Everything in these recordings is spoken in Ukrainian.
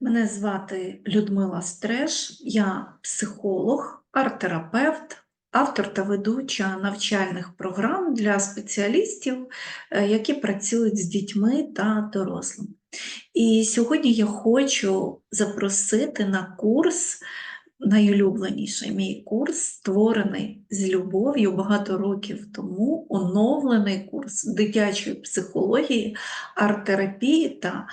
Мене звати Людмила Стреш, я психолог, арт-терапевт, автор та ведуча навчальних програм для спеціалістів, е, які працюють з дітьми та дорослими. І сьогодні я хочу запросити на курс, найулюбленіший мій курс, створений з любов'ю багато років тому, оновлений курс дитячої психології, арт-терапії та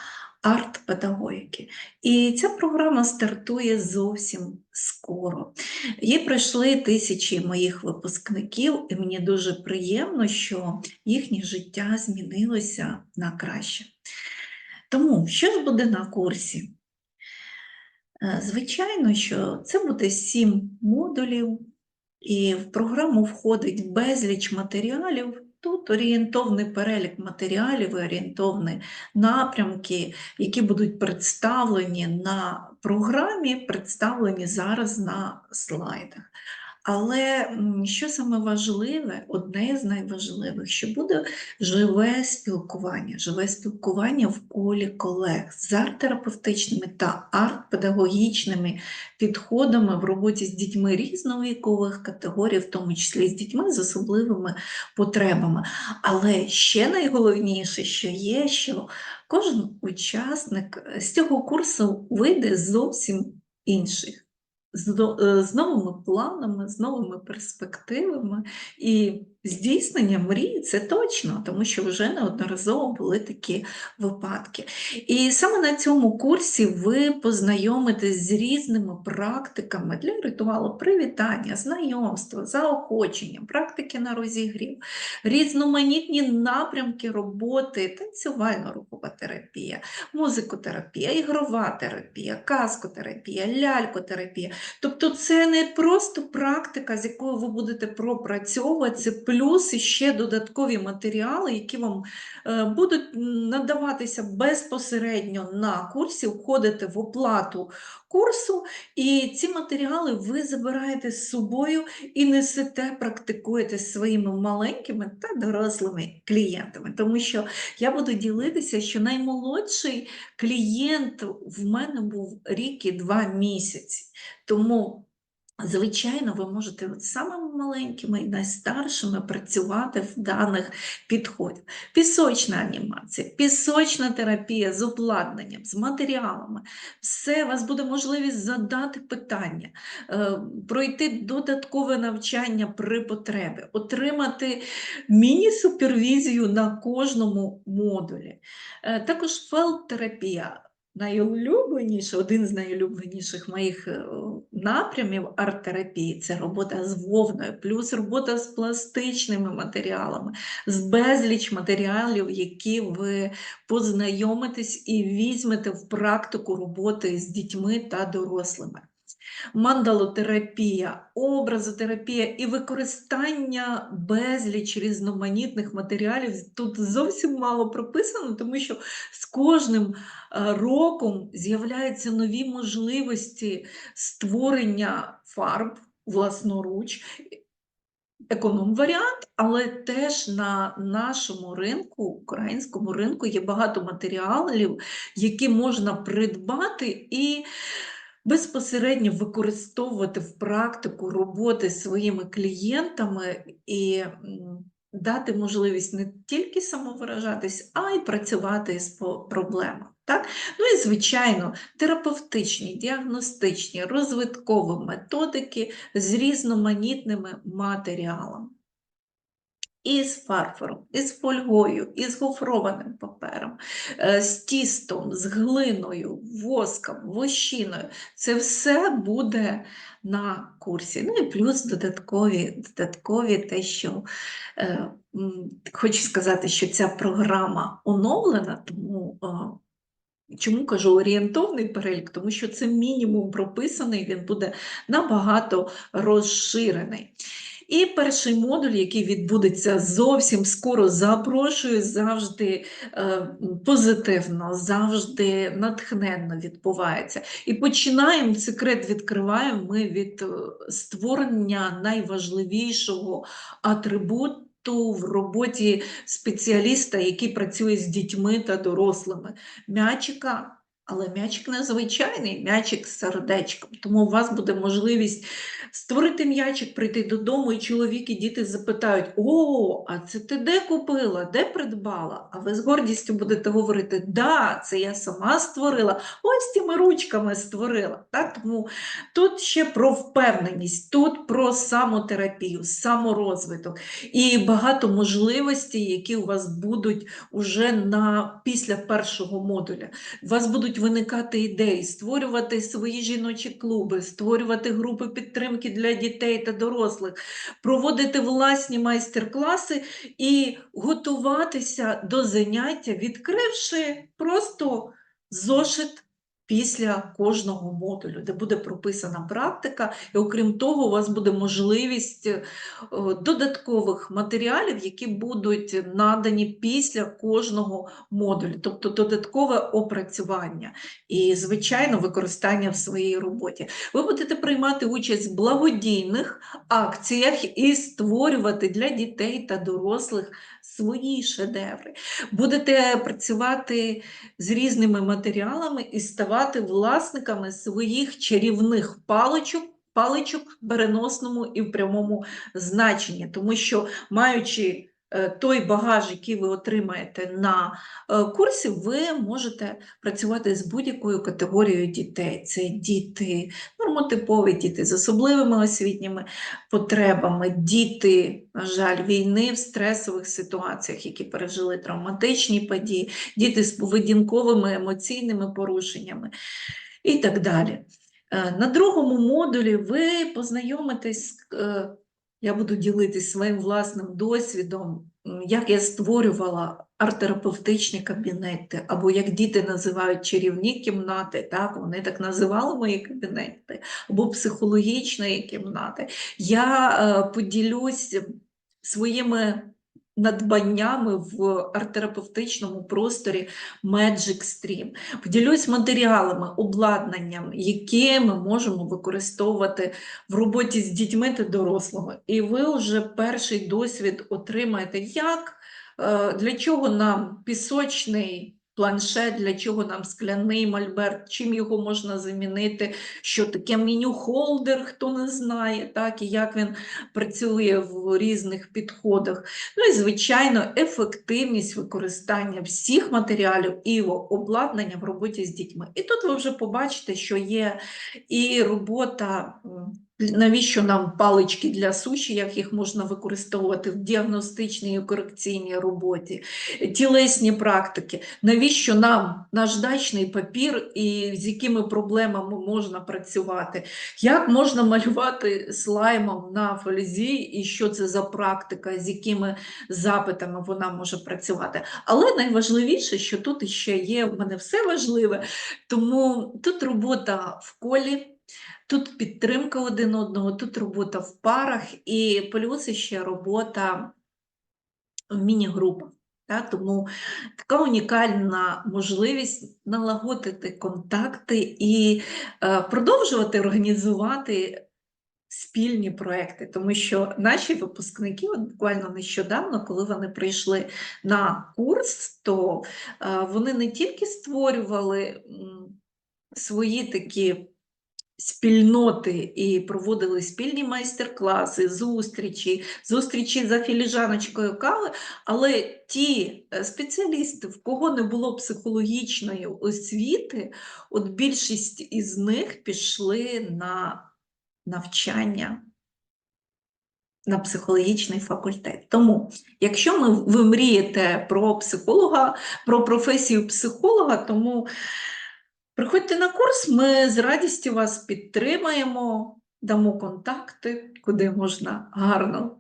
арт-педагогіки. І ця програма стартує зовсім скоро. Її пройшли тисячі моїх випускників, і мені дуже приємно, що їхнє життя змінилося на краще. Тому, що ж буде на курсі? Е, Звичайно, що це буде сім модулів, і в програму входить безліч матеріалів. Тут орієнтовний перелік матеріалів і орієнтовні напрямки, які будуть представлені на програмі, представлені зараз на слайдах. Але що саме важливе, одне з найважливих, що буде живе спілкування, живе спілкування в колі колег з арт-терапевтичними та арт-педагогічними підходами в роботі з дітьми різновікових категорій, в тому числі з дітьми з особливими потребами. Але ще найголовніше, що є, що кожен учасник з цього курсу вийде зовсім інших. Е, з новими планами, з новими перспективами. І здійснення мрії це точно, тому що вже неодноразово були такі випадки. І саме на цьому курсі ви познайомитесь з різними практиками для ритуалу привітання, знайомства, заохочення, практики на розігрів, різноманітні напрямки роботи, танцювальна рухова терапія, музикотерапія, ігрова терапія, казкотерапія, лялькотерапія. Тобто це не просто практика, з якою ви будете пропрацьовувати, плюс ще додаткові матеріали, які вам е, будуть надаватися безпосередньо на курсі, входите в оплату курсу, і ці матеріали ви забираєте з собою і несете, практикуєте зі своїми маленькими та дорослими клієнтами. Тому що я буду ділитися, що наймолодший клієнт в мене був рік і два місяці. Тому, звичайно, ви можете от самими маленькими і найстаршими працювати в даних підходах. Пісочна анімація, пісочна терапія з обладнанням, з матеріалами. Все, у вас буде можливість задати питання, е, пройти додаткове навчання при потребі, отримати міні-супервізію на кожному модулі. Е, Також фелтерапія найулюбленіше, один з найулюбленіших моїх е, напрямів арт-терапії це робота з вовною, плюс робота з пластичними матеріалами, з безліч матеріалів, які ви познайомитесь і візьмете в практику роботи з дітьми та дорослими. Мандалотерапія, образотерапія і використання безліч різноманітних матеріалів тут зовсім мало прописано, тому що з кожним е, роком з'являються нові можливості створення фарб власноруч. Економ-варіант, але теж на нашому ринку, українському ринку, є багато матеріалів, які можна придбати і безпосередньо використовувати в практику роботи зі своїми клієнтами і дати можливість не тільки самовиражатись, а й працювати з проблемами. Так? Ну і, звичайно, терапевтичні, діагностичні, розвиткові методики з різноманітними матеріалами. І з фарфором, і з фольгою, і з гофрованим папером, е, з тістом, з глиною, воском, вощиною. Це все буде на курсі. Ну і плюс додаткові, додаткові те, що е, хочу сказати, що ця програма оновлена, тому е, Чому кажу орієнтовний перелік? Тому що це мінімум прописаний, він буде набагато розширений. І перший модуль, який відбудеться зовсім скоро, запрошую завжди е, позитивно, завжди натхненно відбувається. І починаємо секрет відкриваємо ми від е, створення найважливішого атрибуту в роботі спеціаліста, який працює з дітьми та дорослими м'ячика Але м'ячик незвичайний, м'ячик з сердечком. Тому у вас буде можливість створити м'ячик, прийти додому, і чоловік і діти запитають: О, а це ти де купила, де придбала? А ви з гордістю будете говорити: Да, це я сама створила, ось цими ручками створила. Так? Тому тут ще про впевненість, тут про самотерапію, саморозвиток і багато можливостей, які у вас будуть уже на, після першого модуля. У вас будуть виникати ідеї, створювати свої жіночі клуби, створювати групи підтримки для дітей та дорослих, проводити власні майстер-класи і готуватися до заняття, відкривши просто зошит. Після кожного модулю, де буде прописана практика, і окрім того, у вас буде можливість е, додаткових матеріалів, які будуть надані після кожного модулю, тобто додаткове опрацювання і, звичайно, використання в своїй роботі. Ви будете приймати участь в благодійних акціях і створювати для дітей та дорослих свої шедеври. Будете працювати з різними матеріалами і ставати власниками своїх чарівних паличок. Паличок в переносному і в прямому значенні, тому що маючи той багаж, який ви отримаєте на е, курсі, ви можете працювати з будь-якою категорією дітей. Це діти нормотипові, діти з особливими освітніми потребами, діти, на жаль, війни в стресових ситуаціях, які пережили травматичні події, діти з поведінковими емоційними порушеннями і так далі. Е, На другому модулі ви познайомитесь, з, е, я буду ділитись своїм власним досвідом, як я створювала арт-терапевтичні кабінети, або як діти називають чарівні кімнати, так, вони так називали мої кабінети, або психологічної кімнати. Я е, поділюсь своїми надбаннями в арт-терапевтичному просторі Magic Stream. Поділюсь матеріалами, обладнанням, які ми можемо використовувати в роботі з дітьми та дорослими. І ви вже перший досвід отримаєте, як, е, для чого нам пісочний планшет, для чого нам скляний мольберт, чим його можна замінити, що таке меню-холдер, хто не знає, так, і як він працює в різних підходах. Ну і, звичайно, ефективність використання всіх матеріалів і обладнання в роботі з дітьми. І тут ви вже побачите, що є і робота. Навіщо нам палички для суші, як їх можна використовувати в діагностичній і корекційній роботі, тілесні практики, навіщо нам наждачний папір і з якими проблемами можна працювати, як можна малювати слаймом на фользі, і що це за практика, з якими запитами вона може працювати. Але найважливіше, що тут ще є в мене все важливе, тому тут робота в колі. Тут підтримка один одного, тут робота в парах, і плюс ще робота в міні-групах. Тому така унікальна можливість налагодити контакти і е, продовжувати організувати спільні проекти, тому що наші випускники, буквально нещодавно, коли вони прийшли на курс, то е, вони не тільки створювали свої такі спільноти і проводили спільні майстер-класи, зустрічі, зустрічі за філіжаночкою кави, але ті е, спеціалісти, в кого не було психологічної освіти, от більшість із них пішли на навчання. На психологічний факультет. Тому, якщо ми, ви мрієте про психолога, про професію психолога, тому Приходьте на курс, ми з радістю вас підтримаємо, дамо контакти, куди можна гарно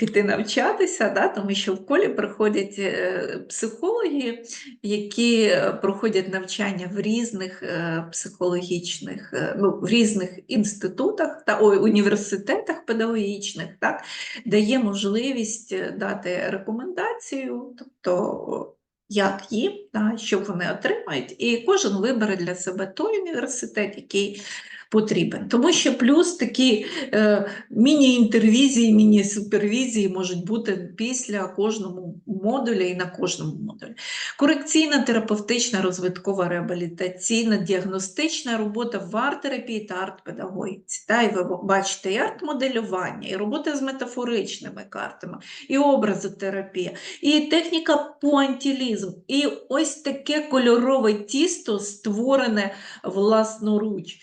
піти навчатися, да? тому що в колі приходять е, психологи, які е, проходять навчання в різних е, психологічних, ну, в різних інститутах та ой, університетах педагогічних, так? де є можливість дати рекомендацію, тобто як їм, та, що вони отримають, і кожен вибере для себе той університет, який потрібен. Тому що плюс такі е, міні-інтервізії, міні-супервізії можуть бути після кожного модуля і на кожному модулі. Корекційна, терапевтична, розвиткова, реабілітаційна, діагностична робота в арт-терапії та арт-педагогіці. Та, і ви бачите і арт-моделювання, і робота з метафоричними картами, і образотерапія, і техніка пуантілізм, і ось таке кольорове тісто створене власноруч.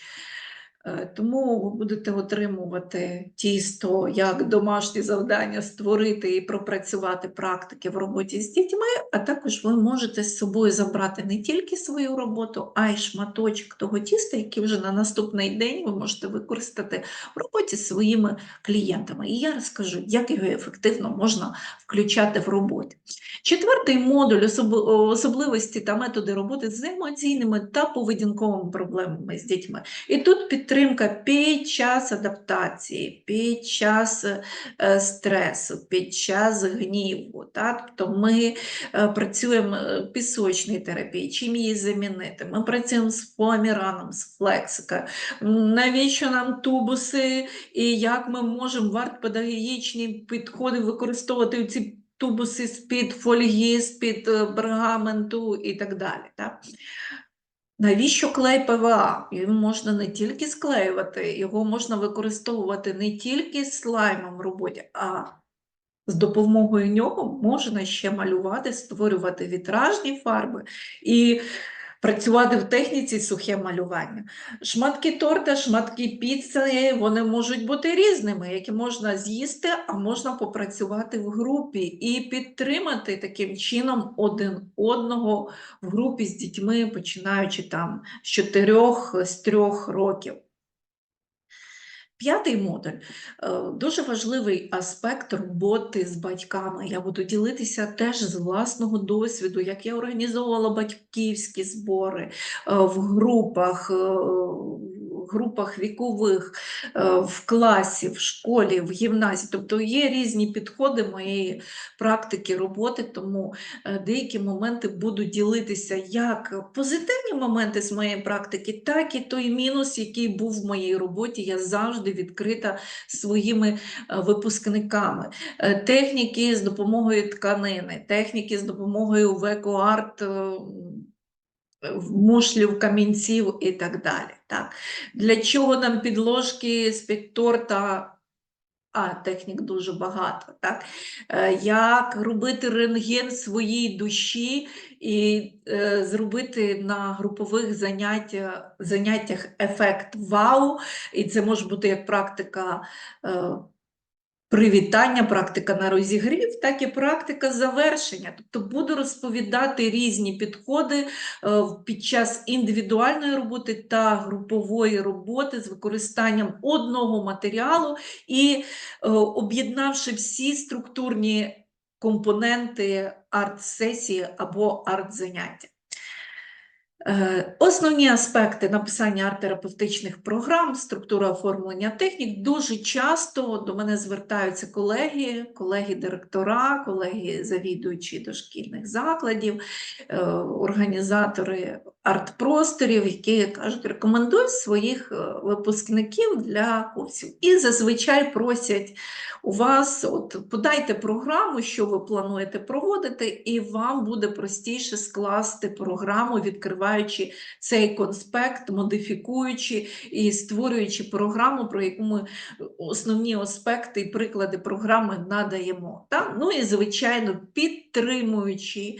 Е, Тому ви будете отримувати тісто як домашнє завдання створити і пропрацювати практики в роботі з дітьми, а також ви можете з собою забрати не тільки свою роботу, а й шматочок того тіста, який вже на наступний день ви можете використати в роботі з своїми клієнтами. І я розкажу, як його ефективно можна включати в роботі. Четвертий модуль особливості та методи роботи з емоційними та поведінковими проблемами з дітьми. І тут підтримка під час адаптації, під час е, стресу, під час гніву. Так? Тобто ми е, працюємо е, пісочній терапії, чим її замінити. Ми працюємо з фоаміраном, з флексикою. Навіщо нам тубуси і як ми можемо в артпедагогічні підходи використовувати ці тубуси з-під фольги, з-під пергаменту і так далі. Так? Навіщо клей ПВА? Його можна не тільки склеювати, його можна використовувати не тільки слаймом в роботі, а з допомогою нього можна ще малювати, створювати вітражні фарби і працювати в техніці сухе малювання. Шматки торта, шматки піци, вони можуть бути різними, які можна з'їсти, а можна попрацювати в групі і підтримати таким чином один одного в групі з дітьми, починаючи там з чотирьох, з трьох років. П'ятий модуль е, дуже важливий аспект роботи з батьками. Я буду ділитися теж з власного досвіду, як я організовувала батьківські збори е, в групах, е, групах вікових, е, в класі, в школі, в гімназії. Тобто є різні підходи моєї практики роботи, тому е, деякі моменти буду ділитися як позитивні моменти з моєї практики, так і той мінус, який був в моїй роботі. Я завжди відкрита своїми е, випускниками. Техніки з допомогою тканини, техніки з допомогою векоарт. Мушлів, камінців і так далі. Так. Для чого нам підложки з-під торта? А, технік дуже багато. Так? Е, Як робити рентген своїй душі і е, зробити на групових заняття, заняттях ефект вау. І це може бути як практика е, привітання, практика на розігрів, так і практика завершення. Тобто буду розповідати різні підходи е, під час індивідуальної роботи та групової роботи з використанням одного матеріалу і е, об'єднавши всі структурні компоненти арт-сесії або арт-заняття. Е, Основні аспекти написання арт-терапевтичних програм, структура оформлення технік. Дуже часто до мене звертаються колеги, колеги-директора, колеги-завідуючі дошкільних закладів, е, організатори арт-просторів, які кажуть, рекомендуй своїх е, випускників для курсів. І зазвичай просять у вас, от подайте програму, що ви плануєте проводити, і вам буде простіше скласти програму, відкриваючи цей конспект, модифікуючи і створюючи програму, про яку ми основні аспекти і приклади програми надаємо. Так? Ну і, звичайно, підтримуючи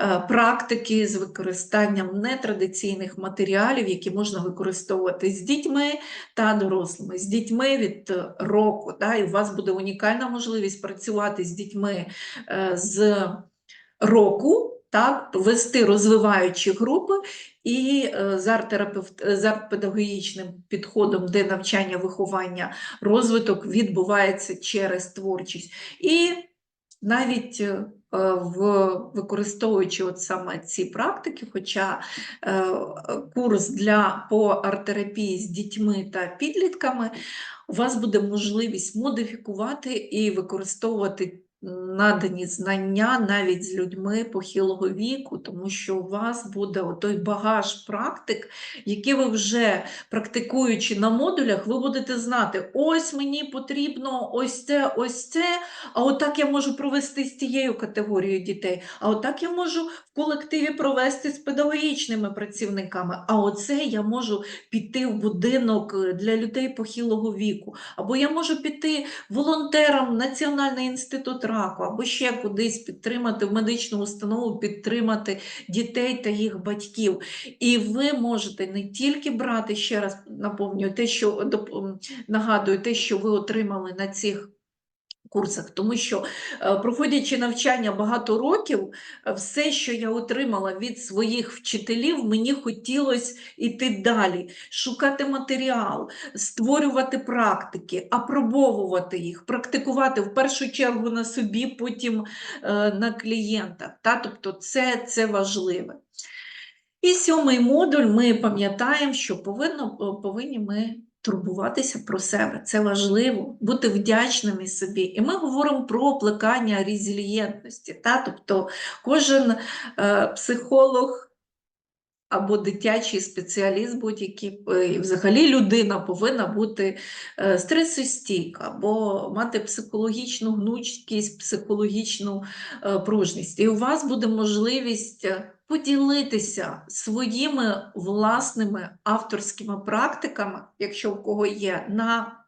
е, практики з використанням нетрадиційних матеріалів, які можна використовувати з дітьми та дорослими, з дітьми від року. Да? І у вас буде унікальна можливість працювати з дітьми е, з року. Так, вести розвиваючі групи і е, з арт-педагогічним підходом, де навчання, виховання, розвиток відбувається через творчість. І навіть е, в, використовуючи от саме ці практики, хоча е, курс для по арт-терапії з дітьми та підлітками, у вас буде можливість модифікувати і використовувати надані знання навіть з людьми похилого віку, тому що у вас буде той багаж практик, які ви вже практикуючи на модулях, ви будете знати, ось мені потрібно ось це, ось це, а отак я можу провести з тією категорією дітей, а отак я можу в колективі провести з педагогічними працівниками, а оце я можу піти в будинок е, для людей похилого віку, або я можу піти волонтером Національний інститут раку, або ще кудись підтримати в медичну установу, підтримати дітей та їх батьків. І ви можете не тільки брати, ще раз наповнюю, те, що нагадую, те, що ви отримали на цих курсах, тому що е, проходячи навчання багато років, е, все, що я отримала від своїх вчителів, мені хотілося йти далі, шукати матеріал, створювати практики, апробовувати їх, практикувати в першу чергу на собі, потім е, на клієнтах. Та? Тобто це, це важливе. І сьомий модуль ми пам'ятаємо, що повинно, повинні ми турбуватися про себе. Це важливо, бути вдячними собі. І ми говоримо про плекання резилієнтності. Та? Тобто кожен е, психолог або дитячий спеціаліст, будь-який, е, і взагалі людина повинна бути е, стресостійка, або мати психологічну гнучкість, психологічну е, пружність. І у вас буде можливість поділитися своїми власними авторськими практиками, якщо в кого є, на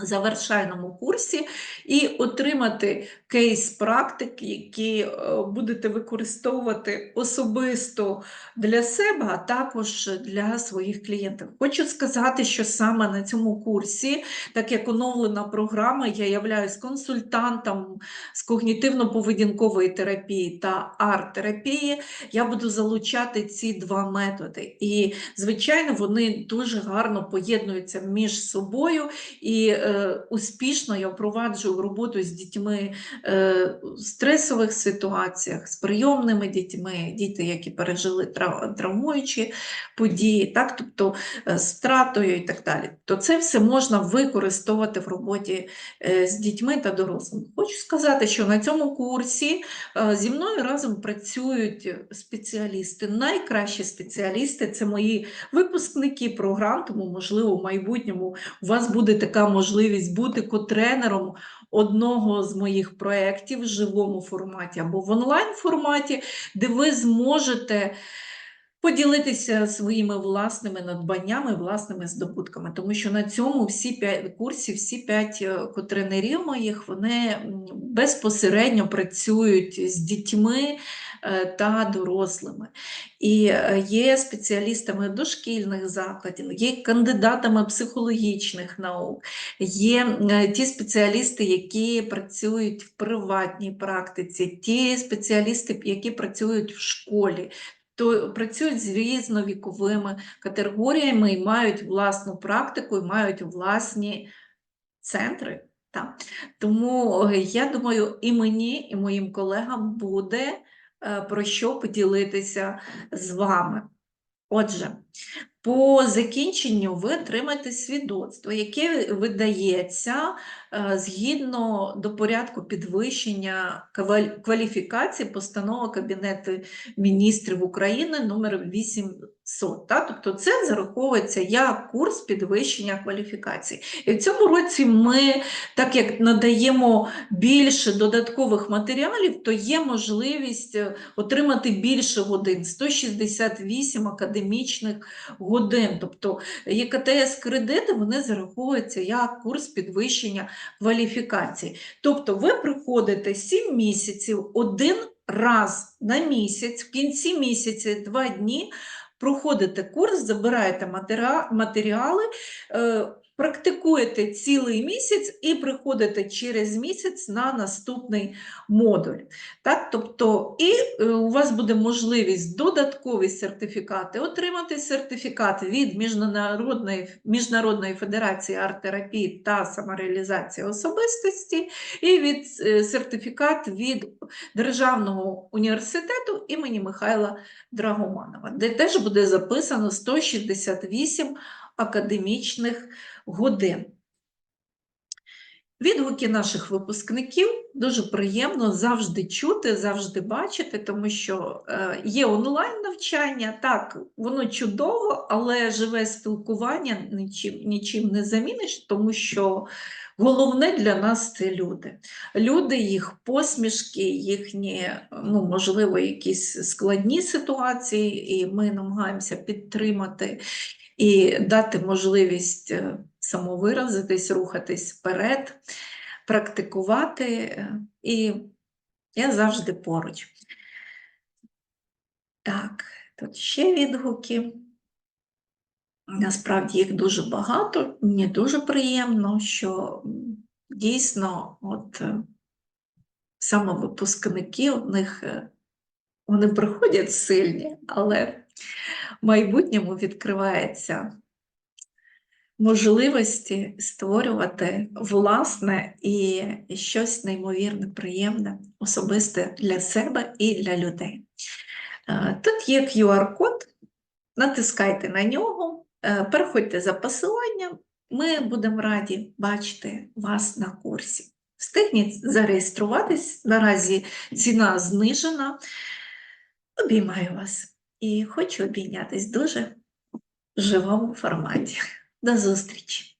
завершальному курсі, і отримати кейс практик, які е, будете використовувати особисто для себе, а також для своїх клієнтів. Хочу сказати, що саме на цьому курсі, так як оновлена програма, я являюсь консультантом з когнітивно-поведінкової терапії та арт-терапії, я буду залучати ці два методи. І, звичайно, вони дуже гарно поєднуються між собою. І успішно я впроваджую роботу з дітьми е, в стресових ситуаціях, з прийомними дітьми, діти, які пережили травмуючі події, так, тобто е, з втратою і так далі. То це все можна використовувати в роботі е, з дітьми та дорослими. Хочу сказати, що на цьому курсі е, зі мною разом працюють спеціалісти. Найкращі спеціалісти це мої випускники програм, тому, можливо, в майбутньому у вас буде така можливість бути котренером одного з моїх проєктів в живому форматі або в онлайн форматі, де ви зможете поділитися своїми власними надбаннями, власними здобутками. Тому що на цьому всі п'ять курсі, всі п'ять е, котренерів моїх, вони безпосередньо працюють з дітьми е, та дорослими. І е, є спеціалістами дошкільних закладів, є кандидатами психологічних наук, є ті спеціалісти, які працюють в приватній практиці, ті спеціалісти, які працюють в школі. То працюють з різновіковими категоріями і мають власну практику, і мають власні центри. Так. Тому е, я думаю, і мені, і моїм колегам буде е, про що поділитися з вами. Отже, по закінченню ви отримаєте свідоцтво, яке видається е, згідно до порядку підвищення кваліфікації постанови Кабінету міністрів України номер 800. Та? Тобто це зараховується як курс підвищення кваліфікації. І в цьому році ми, так як надаємо більше додаткових матеріалів, то є можливість е, отримати більше годин 168 академічних годин. Тобто ЄКТС кредити вони зараховуються як курс підвищення кваліфікації. Тобто ви приходите 7 місяців один раз на місяць, в кінці місяця 2 дні. Проходите курс, забираєте матеріали, е, практикуєте цілий місяць і приходите через місяць на наступний модуль. Так, тобто, і е, у вас буде можливість додаткові сертифікати отримати сертифікат від Міжнародної, Міжнародної федерації арт-терапії та самореалізації особистості, і від е, сертифікат від Державного університету імені Михайла Драгоманова, де теж буде записано 168 академічних годин. Відгуки наших випускників дуже приємно завжди чути, завжди бачити, тому що е, є онлайн навчання, так, воно чудово, але живе спілкування нічим, нічим не заміниш, тому що головне для нас це люди. Люди, їх посмішки, їхні, ну, можливо, якісь складні ситуації, і ми намагаємося підтримати і дати можливість е, самовиразитись, рухатись вперед, практикувати. е, І я завжди поруч. Так, тут ще відгуки. Насправді їх дуже багато. Мені дуже приємно, що дійсно, от е, саме випускники у них вони приходять сильні, але в майбутньому відкривається можливості створювати власне і щось неймовірно приємне, особисте для себе і для людей. Е, Тут є QR-код, натискайте на нього, е, переходьте за посиланням, ми будемо раді бачити вас на курсі. Встигніть зареєструватись, наразі ціна знижена. Обіймаю вас і хочу обійнятись дуже в живому форматі. До зустрічі!